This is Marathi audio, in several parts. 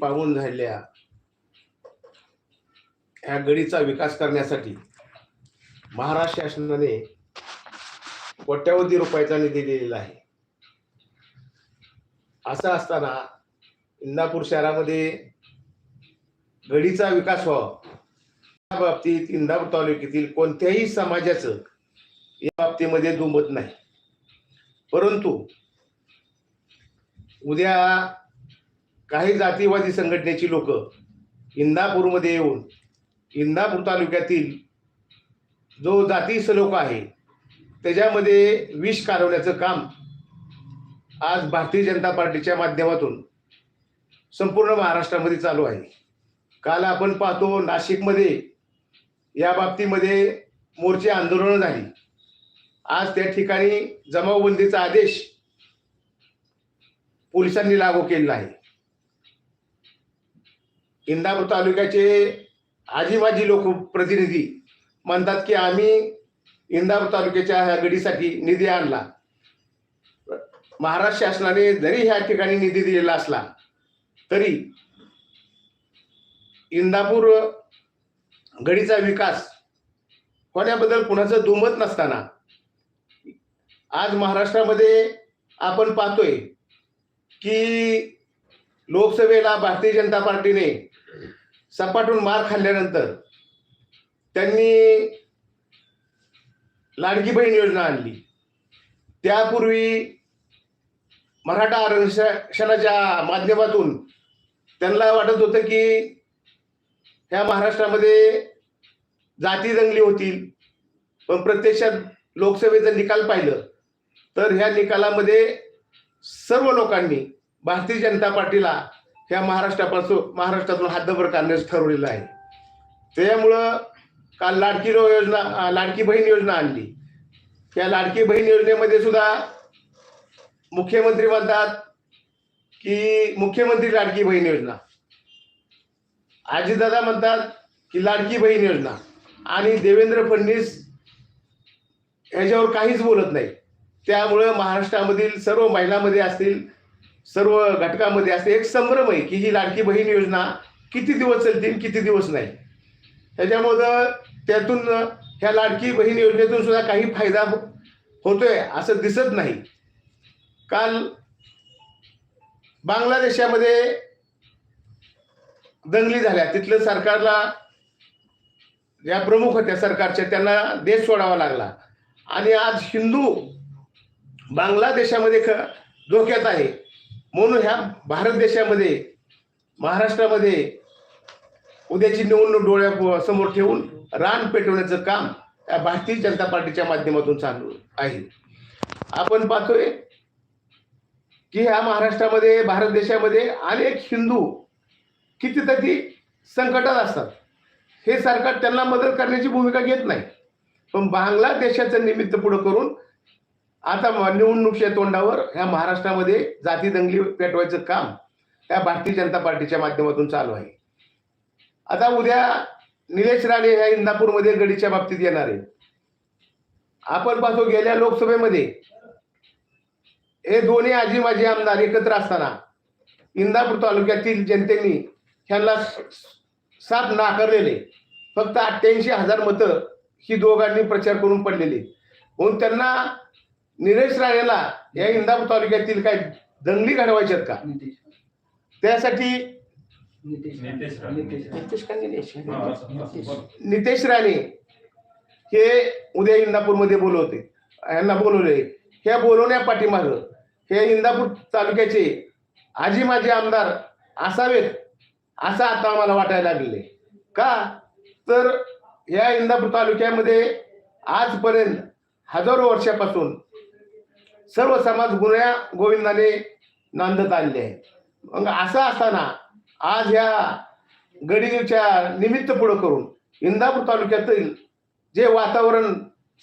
पाहून झालेल्या ह्या गडीचा विकास करण्यासाठी महाराष्ट्र शासनाने कोट्यावधी रुपयाचा निधी दिलेला आहे. असं असताना इंदापूर शहरामध्ये गडीचा विकास व्हावा. या बाबतीत इंदापूर तालुक्यातील कोणत्याही समाजाचं या बाबतीमध्ये दुमत नाही. परंतु उद्या काही जातीवादी संघटनेची लोक इंदापूरमध्ये येऊन इंदापूर तालुक्यातील जो जाती सलोख आहे त्याच्यामध्ये विष कालवण्याचं काम आज भारतीय जनता पार्टीच्या माध्यमातून संपूर्ण महाराष्ट्रामध्ये चालू आहे. काल आपण पाहतो नाशिकमध्ये या बाबतीमध्ये मोर्चे आंदोलनं झाली. आज त्या ठिकाणी जमावबंदीचा आदेश पोलिसांनी लागू केलेला आहे. इंदापूर तालुक्याचे आजीमाजी लोक प्रतिनिधी म्हणतात की आम्ही इंदापूर तालुक्याच्या ह्या गडीसाठी निधी आणला. महाराष्ट्र शासनाने जरी ह्या ठिकाणी निधी दिलेला असला तरी इंदापूर गडीचा विकास होण्याबद्दल कुणाचं दुमत नसताना आज महाराष्ट्रामध्ये आपण पाहतोय की लोकसभेला भारतीय जनता पार्टीने सपाटून मार खाल्ल्यानंतर त्यांनी लाडकी बहीण योजना आणली. त्यापूर्वी मराठा आरक्षणाच्या माध्यमातून त्यांना वाटत होतं की ह्या महाराष्ट्रामध्ये जाती दंगली होतील पण प्रत्यक्षात लोकसभेचा निकाल पाहिलं तर ह्या निकालामध्ये सर्व लोकांनी भारतीय जनता पार्टीला ह्या महाराष्ट्रापासून महाराष्ट्रातून हद्दभर काढण्याचं ठरवलेलं आहे. त्यामुळं काल लाडकी रो योजना लाडकी बहीण योजना आणली. त्या लाडकी बहीण योजनेमध्ये सुद्धा मुख्यमंत्री म्हणतात की मुख्यमंत्री लाडकी बहीण योजना. आजीदादा म्हणतात की लाडकी बहीण योजना. आणि देवेंद्र फडणवीस ह्याच्यावर काहीच बोलत नाही. त्यामुळं महाराष्ट्रामधील सर्व महिलांमध्ये असतील सर्व घटकामध्ये असं एक संभ्रम आहे की ही लाडकी बहीण योजना किती दिवस चालतील किती दिवस नाही. त्याच्यामुळं त्यातून ह्या लाडकी बहीण योजनेतून सुद्धा काही फायदा हो-, होतोय असं दिसत नाही. काल बांगलादेशामध्ये दंगली झाल्या. तिथलं सरकारला ज्या प्रमुख होत्या सरकारच्या त्यांना देश सोडावा लागला. आणि आज हिंदू बांगलादेशामध्ये ख धोक्यात आहे. म्हणून ह्या भारत देशामध्ये महाराष्ट्रामध्ये उद्याची निवडणूक डोळ्या समोर ठेवून रान पेटवण्याचं काम या भारतीय जनता पार्टीच्या माध्यमातून चालू आहे. आपण पाहतोय की ह्या महाराष्ट्रामध्ये भारत देशामध्ये अनेक हिंदू कितीतरी संकटात असतात. हे सरकार त्यांना मदत करण्याची भूमिका घेत नाही. पण बांगलादेशाचं निमित्त पुढं करून आता म- निवडणुकीच्या तोंडावर ह्या महाराष्ट्रामध्ये जाती दंगली पेटवायचं काम या भारतीय जनता पार्टीच्या माध्यमातून चालू आहे. आता उद्या निलेश राणे ह्या इंदापूरमध्ये गडीच्या बाबतीत येणार आहे आपण पाहतो गेल्या लोकसभेमध्ये हे दोन्ही आजी माजी आमदार एकत्र असताना इंदापूर तालुक्यातील जनतेने ह्यांना साथ नाकारलेले फक्त अठ्ठ्याऐंशी हजार मतं ही दोघांनी प्रचार करून पडलेली. म्हणून त्यांना निलेश राणेला या इंदापूर तालुक्यातील काय दंगली घडवायच्यात का? त्यासाठी नितेश नितेश राणे. नितेश का निलेश? हा, हे उद्या इंदापूरमध्ये बोलवते. यांना बोलवले. हे बोलवण्या पाठीमाग हे इंदापूर तालुक्याचे आजी माजी आमदार असावेत असं आता आम्हाला वाटायला लागले. का? तर या इंदापूर तालुक्यामध्ये आजपर्यंत हजारो वर्षापासून सर्व समाज गुन्ह्या गोविंदाने नांदत आणले आहे मग असं असताना आज ह्या गडीच्या निमित्त पुढं करून इंदापूर तालुक्यातील जे वातावरण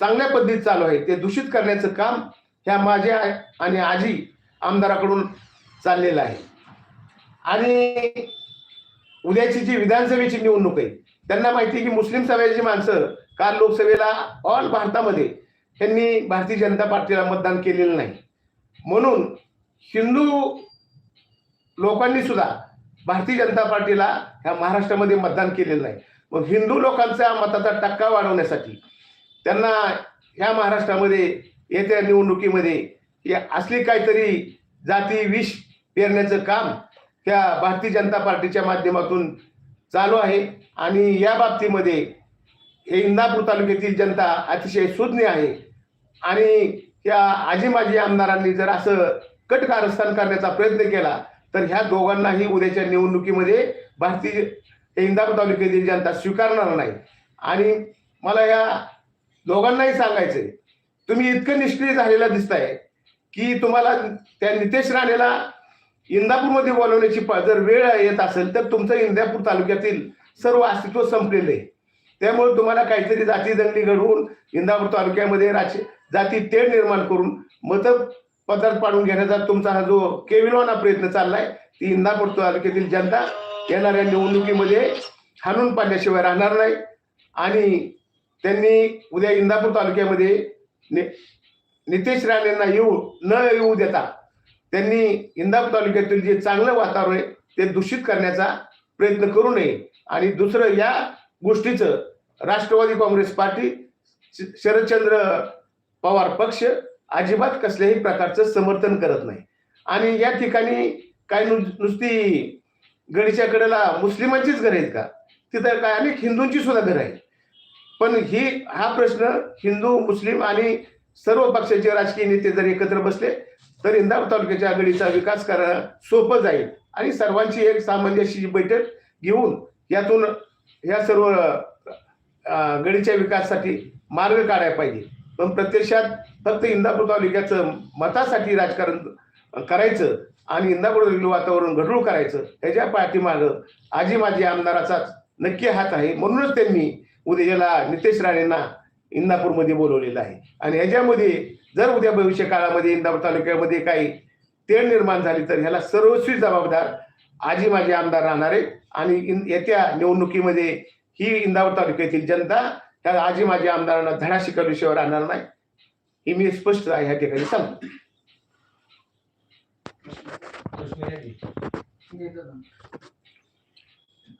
चांगल्या पद्धतीत चालू आहे ते दूषित करण्याचं काम ह्या माझ्या आणि आजी आमदाराकडून चाललेलं आहे. आणि उद्याची जी विधानसभेची निवडणूक आहे त्यांना माहिती आहे की मुस्लिम समाजाची माणसं काल लोकसभेला ऑल भारतामध्ये त्यांनी भारतीय जनता पार्टीला मतदान केलेलं नाही. म्हणून हिंदू लोकांनी सुद्धा भारतीय जनता पार्टीला ह्या महाराष्ट्रामध्ये मतदान केलेलं नाही. मग हिंदू लोकांचा मताचा टक्का वाढवण्यासाठी त्यांना ह्या महाराष्ट्रामध्ये येत्या निवडणुकीमध्ये असली काहीतरी जाती विष पेरण्याचं काम त्या भारतीय जनता पार्टीच्या माध्यमातून चालू आहे. आणि या बाबतीमध्ये हे इंदापूर तालुक्यातील जनता अतिशय सुज्ञ आहे. आणि या आजी माजी आमदारांनी जर असं कट कारस्थान करण्याचा प्रयत्न केला तर ह्या दोघांनाही उद्याच्या निवडणुकीमध्ये भारतीय इंदापूर तालुक्यातील जनता स्वीकारणार नाही. आणि मला या दोघांनाही सांगायचंय तुम्ही इतकं निष्क्रिय झालेला दिसताय की तुम्हाला त्या नितेश राणेला इंदापूरमध्ये बोलवण्याची जर वेळ येत असेल तर तुमचं इंदापूर तालुक्यातील सर्व अस्तित्व संपलेलं आहे. त्यामुळे तुम्हाला काहीतरी जाती दंगली घडवून इंदापूर तालुक्यामध्ये राजे जाती तेढ निर्माण करून मत पदार्थ पाडून घेण्याचा तुमचा हा जो केविलवाना प्रयत्न चाललाय ती इंदापूर तालुक्यातील जनता येणाऱ्या निवडणुकीमध्ये हाणून पाडल्याशिवाय राहणार नाही. आणि त्यांनी उद्या इंदापूर तालुक्यामध्ये नि- नितेश राणेंना येऊ न येऊ देता त्यांनी इंदापूर तालुक्यातील जे चांगलं वातावरण आहे ते दूषित करण्याचा प्रयत्न करू नये. आणि दुसरं या गोष्टीचं राष्ट्रवादी काँग्रेस पार्टी श- शरदचंद्र पवार पक्ष अजिबात कसल्याही प्रकारचं समर्थन करत नाही. आणि या ठिकाणी काय नु नुसती गडीच्या कडेला मुस्लिमांचीच घरं आहेत का? तिथं काय अनेक हिंदूंची सुद्धा घरं आहेत. पण ही हा प्रश्न हिंदू मुस्लिम आणि सर्व पक्षाचे राजकीय नेते जर एकत्र बसले तर इंदापूर तालुक्याच्या गडीचा विकास करणं सोपं जाईल. आणि सर्वांची एक सामंजस्य बैठक घेऊन यातून या सर्व गडीच्या विकासासाठी मार्ग काढायला पाहिजे. पण प्रत्यक्षात फक्त इंदापूर तालुक्याचं मतासाठी राजकारण करायचं आणि इंदापूर वातावरण घडूळ करायचं त्याच्या पाठीमागं आजी माझी आमदाराचाच नक्की हात आहे. म्हणूनच त्यांनी उद्याला नितेश राणेंना इंदापूरमध्ये बोलवलेलं आहे. आणि ह्याच्यामध्ये जर उद्या भविष्य काळामध्ये इंदापूर तालुक्यामध्ये काही तेढ निर्माण झाली तर ह्याला सर्वस्वी जबाबदार आजी माझे आमदार राहणार आहे. आणि इन- येत्या निवडणुकीमध्ये ही इंदापूर तालुक्यातील जनता त्या आजी माजी आमदारांना धडा शिकवल्याशिवाय राहणार नाही. ही मी स्पष्ट आहे ह्या ठिकाणी सांगतो.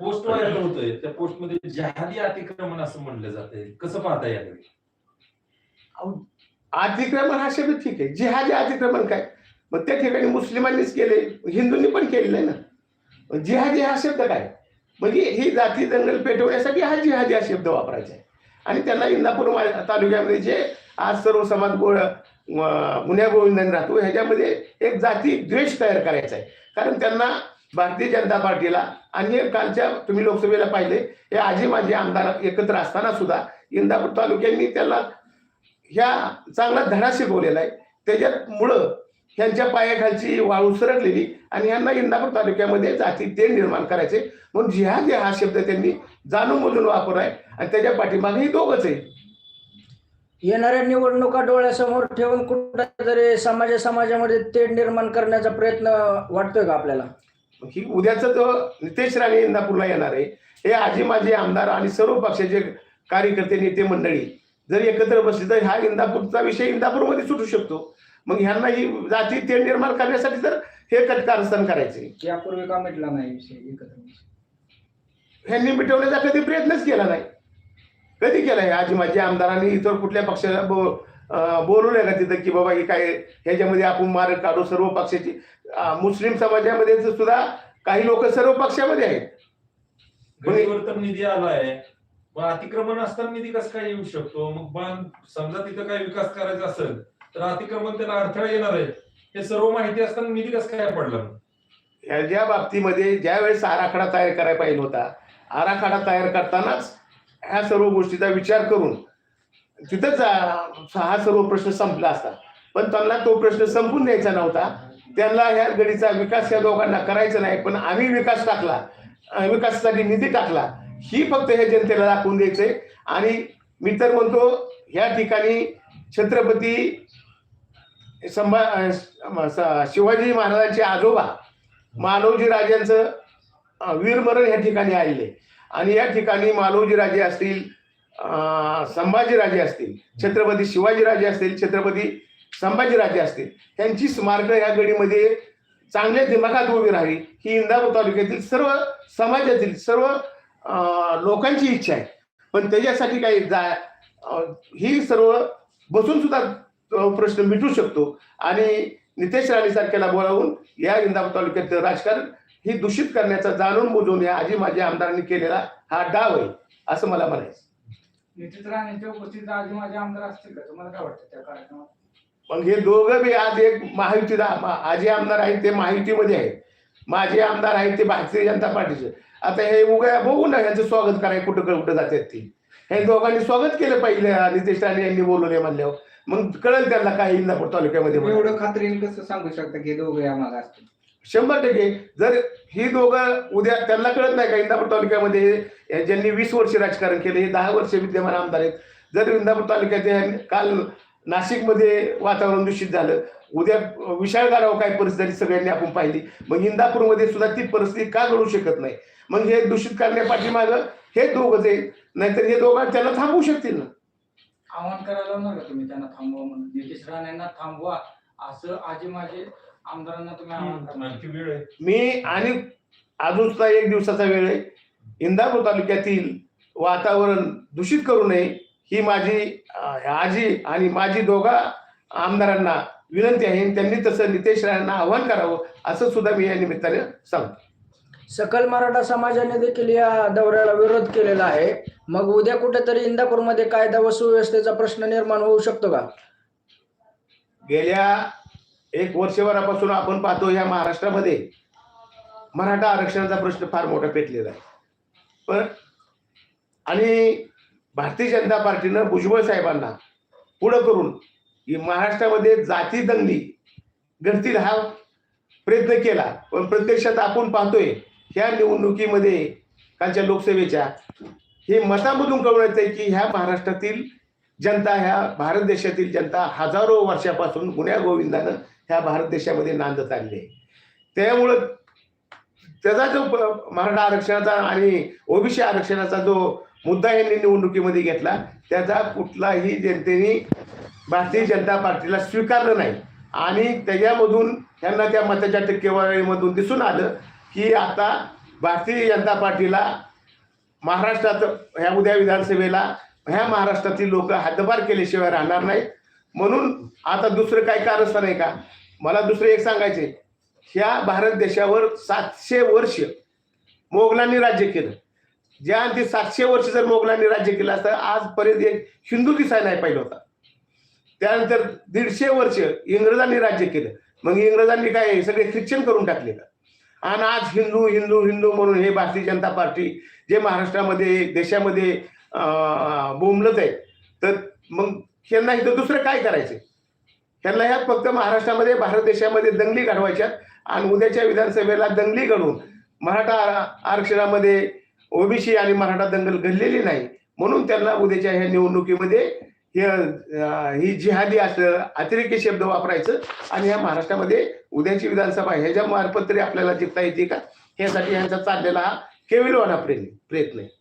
पोस्ट व्हायरल होतोय. त्या पोस्टमध्ये जहादी अतिक्रमण असं म्हणलं जातंय. कसं पाहता याकडे? अतिक्रमण हा शब्द ठीक आहे. जिहादी अतिक्रमण काय? मग त्या ठिकाणी मुस्लिमांनीच केले हिंदूंनी पण केलेलं आहे ना? जिहादी हा शब्द काय? म्हणजे ही जाती दंगल पेटवण्यासाठी हा जिहादी हा शब्द वापरायचा आहे. आणि त्यांना इंदापूर तालुक्यामध्ये जे आज सर्व समाज गोळ गुन्ह्या गोविंदाने राहतो ह्याच्यामध्ये एक जाती द्वेष तयार करायचा आहे. कारण त्यांना भारतीय जनता पार्टीला आणि कालच्या तुम्ही लोकसभेला पाहिले हे आजी माझे आमदार एकत्र असताना सुद्धा इंदापूर तालुक्यांनी त्याला ह्या चांगला धडा शिकवलेला आहे. त्याच्यामुळं ह्यांच्या पायाखालची वाळू सरकलेली आणि ह्यांना इंदापूर तालुक्यामध्ये जाती ते निर्माण करायचे. म्हणून जिहाद हा शब्द त्यांनी जाणून बोलून वापरलाय आणि त्याच्या पाठीमागे ही दोघच आहे. येणाऱ्या निवडणुका डोळ्यासमोर ठेवून कुठेतरी समाजा समाजामध्ये तेढ निर्माण करण्याचा प्रयत्न वाटतोय का आपल्याला? ही उद्याचा जो नितेश राणे इंदापूरला येणार आहे हे आजी माजी आमदार आणि सर्व पक्षाचे कार्यकर्ते नेते मंडळी जर एकत्र बसले तर हा इंदापूरचा विषय इंदापूरमध्ये सुटू शकतो. मग ह्यांना ही जाती तेढ निर्माण करण्यासाठी तर हे कटकारस्थान करायचे. यापूर्वी का मिटला नाही विषय एकत्र ह्यांनी मिटवण्याचा कधी प्रयत्नच केला नाही. कधी केला आहे आजी माझी आमदारांनी इतर कुठल्या पक्षाला बो अं, बोलवलंय का तिथं की बाबा ही काय ह्याच्यामध्ये आपण मार्ग काढू सर्व पक्षाची मुस्लिम समाजामध्ये सुद्धा काही लोक सर्व पक्षामध्ये आहेत. तर निधी आलाय मग अतिक्रमण असताना निधी कसं काय येऊ शकतो? मग बांध समजा तिथं काय विकास करायचा असेल तर अतिक्रमण त्याला अडथळा येणार आहे. हे सर्व माहिती असताना निधी कसं काय पडला? ह्या बाबतीमध्ये ज्या वेळेस आराखडा तयार करायला पाहिजे होता आराखडा तयार करतानाच ह्या सर्व गोष्टीचा विचार करून तिथंच हा सर्व प्रश्न संपला असता. पण त्यांना तो प्रश्न संपून द्यायचा नव्हता. त्यांना ह्या गडीचा विकास या दोघांना करायचा नाही पण आम्ही विकास टाकला विकासासाठी निधी टाकला. ही फक्त हे जनतेला दाखवून द्यायचंय. आणि मी तर म्हणतो ह्या ठिकाणी छत्रपती संभा स- शिवाजी महाराजांचे आजोबा मालवजी राजांचं वीरमरण या ठिकाणी आलेले. आणि या ठिकाणी मालवजी राजे असतील संभाजीराजे असतील छत्रपती शिवाजीराजे असतील छत्रपती संभाजीराजे असतील त्यांची स्मारकं या गडीमध्ये चांगल्या दिमागात उभी राहावी ही इंदापूर तालुक्यातील सर्व समाजातील सर्व लोकांची इच्छा आहे. पण त्याच्यासाठी काही जा ही सर्व बसून सुद्धा अं, प्रश्न मिटू शकतो. आणि नितेश राणे सारख्याला बोलावून या इंदापूर तालुक्यातील राजकारण ही दूषित करण्याचा जाणून बुजवून या आजी माझ्या आमदारांनी केलेला हा डाव आहे असं मला म्हणायचं. राहण्याच्या उपस्थित आधी माझे आमदार असतील का? तुम्हाला काय वाटतं त्या कार्यक्रमात? मग हे दोघं बी आज एक महायुतीला मा- आजी आमदार आहेत ते महायुतीमध्ये आहेत. माझे आमदार आहेत ते भारतीय जनता पार्टीचे. आता हे उगा बघू ना यांचं स्वागत करायला कुठं कुठं जातात ते. हे दोघांनी स्वागत केलं पाहिजे नितेश राणे यांनी बोलवले म्हणल्यावर. मग कळेल त्यांना काय इंदापूर तालुक्यामध्ये म्हणून. एवढं खात्रीने कसं सांगू शकता की दोघं या मागे असतील. शंभर टक्के. जर ही दोघं उद्या त्यांना कळत नाही का इंदापूर तालुक्यामध्ये हे ज्यांनी वीस वर्ष राजकारण केले हे दहा वर्ष विद्यमान आमदार आहेत. जर इंदापूर तालुक्यात हे काल नाशिकमध्ये वातावरण दूषित झालं उद्या विशाळ गाराव काय परिस्थिती सगळ्यांनी आपण पाहिली मग इंदापूरमध्ये सुद्धा ती परिस्थिती का घडू शकत नाही? मग हे दूषित करण्यापाठीमागं हे दोघंच आहेत. नाहीतर हे दोघं त्यांना थांबवू शकतील ना? आव्हान करायला लावणार का तुम्ही? त्यांना थांबवा म्हणून. नितीश राणेंना थांबवा. असं आजी माझे आमदारांना तुम्ही आव्हान आणखी वेळ आहे. मी आणि अजून सुद्धा एक दिवसाचा वेळ आहे. इंदापूर तालुक्यातील वातावरण दूषित करू नये ही माझी अं, आजी आणि माझी दोघा आमदारांना विनंती आहे. त्यांनी तसं नितेश राणांना आव्हान करावं असं सुद्धा मी या निमित्ताने सांगतो. सकल मराठा समाजाने देखील या दौऱ्याला विरोध केलेला आहे. मग उद्या कुठेतरी इंदापूरमध्ये कायदा व सुव्यवस्थेचा प्रश्न निर्माण होऊ शकतो का? गेल्या एक वर्षभरापासून आपण पाहतो या महाराष्ट्रामध्ये मराठा आरक्षणाचा प्रश्न फार मोठा पेटलेला आहे. पण आणि भारतीय जनता पार्टीनं भुजबळ साहेबांना पुढं करून महाराष्ट्रामध्ये जाती दंगली घडतील हा प्रयत्न केला. पण प्रत्यक्षात आपण पाहतोय ह्या निवडणुकीमध्ये कालच्या लोकसभेच्या हे मतामधून कळून आहे की ह्या महाराष्ट्रातील जनता ह्या भारत देशातील जनता हजारो वर्षापासून गुन्ह्या गोविंदानं ह्या भारत देशामध्ये नांदत आलेली आहे. त्यामुळं त्याचा जो मराठा आरक्षणाचा आणि ओबीसी आरक्षणाचा जो मुद्दा यांनी निवडणुकीमध्ये घेतला त्याचा कुठलाही जनतेने भारतीय जनता पार्टीला स्वीकारलं नाही. आणि त्याच्यामधून त्यांना त्या मताच्या टक्केवारीमधून दिसून आलं की आता भारतीय जनता पार्टीला महाराष्ट्रात ह्या उद्या विधानसभेला ह्या महाराष्ट्रातील लोक हद्दपार केल्याशिवाय राहणार नाहीत. म्हणून आता दुसरं काय कारस्थान आहे का? मला दुसरं एक सांगायचे ह्या भारत देशावर सातशे वर्ष मोगलांनी राज्य केलं. ज्या ते सातशे वर्ष जर मोगलांनी राज्य केलं असतं आजपर्यंत एक हिंदू दिसायला नाही पाहिजे होता. त्यानंतर दीडशे वर्ष इंग्रजांनी राज्य केलं. मग इंग्रजांनी काय सगळे ख्रिश्चन करून टाकले का आणि आज हिंदू हिंदू हिंदू म्हणून हे भारतीय जनता पार्टी जे महाराष्ट्रामध्ये देशामध्ये अं, बोंबलत आहे तर मग यांना इथं दुसरं काय करायचं त्यांना ह्या फक्त महाराष्ट्रामध्ये भारत देशामध्ये दंगली घडवायच्यात आणि उद्याच्या विधानसभेला दंगली घडवून मराठा आरक्षणामध्ये ओबीसी आणि मराठा दंगल घडलेली नाही म्हणून त्यांना उद्याच्या ह्या निवडणुकीमध्ये हे ही जिहादी असं अतिरेकी शब्द वापरायचं. आणि ह्या महाराष्ट्रामध्ये उद्याची विधानसभा ह्याच्या मार्फत तरी आपल्याला जिंकता येते का? ह्यासाठी ह्यांचा चाललेला हा केविलवाना प्रयत्न प्रयत्न आहे.